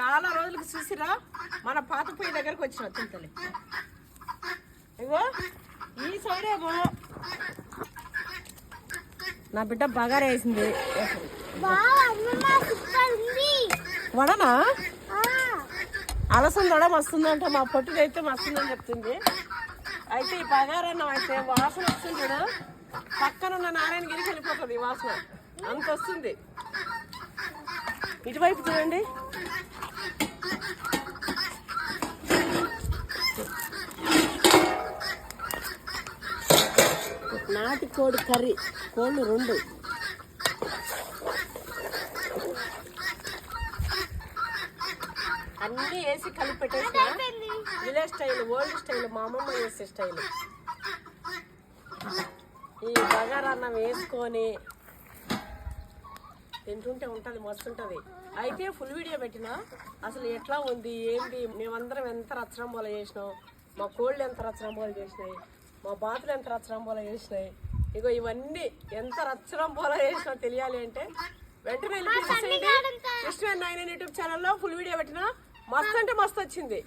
చాలా రోజులకు చూసిరా మన పాత పొయ్యి దగ్గరకు వచ్చిన చింతలు ఇగో ఈ సైడ్ నా బిడ్డ బగారా వేసింది. వడనా? అలసం వడ మస్తుందంట మా పొట్టుదైతే మస్తుందని చెప్తుంది. అయితే ఈ బగారన్నం అయితే వాసన వస్తుంది కదా పక్కన ఉన్న నారాయణగిరికి వెళ్ళిపోతుంది వాసన. అంత వస్తుంది. ఇటువైపు చూడండి. నాటుకోడి కర్రీ. కోళ్ళు రెండు. అన్నీ వేసి కలిపి పెట్టేసిన విలేజ్ స్టైల్ ఓల్డ్ స్టైల్ మా అమ్మమ్మ చేసే స్టైల్. ఈ బగారన్నం వేసుకొని తింటుంటే ఉంటుంది మస్తుంటుంది. అయితే ఫుల్ వీడియో పెట్టిన? అసలు ఎట్లా ఉంది ఏంటి మేమందరం ఎంత రచ్చరంబోల చేసినాం? మా కోళ్ళు ఎంత రచ్చరంబోలు చేసినాయి? మా బాతులు ఎంత రచ్చరంబోల చేసినాయి? ఇగో ఇవన్నీ ఎంత రచ్చరంబోల చేసినా తెలియాలి అంటే వెంటనే కృష్ణ నైన్ యూట్యూబ్ ఛానల్లో ఫుల్ వీడియో పెట్టిన మస్తు అంటే మస్తు వచ్చింది.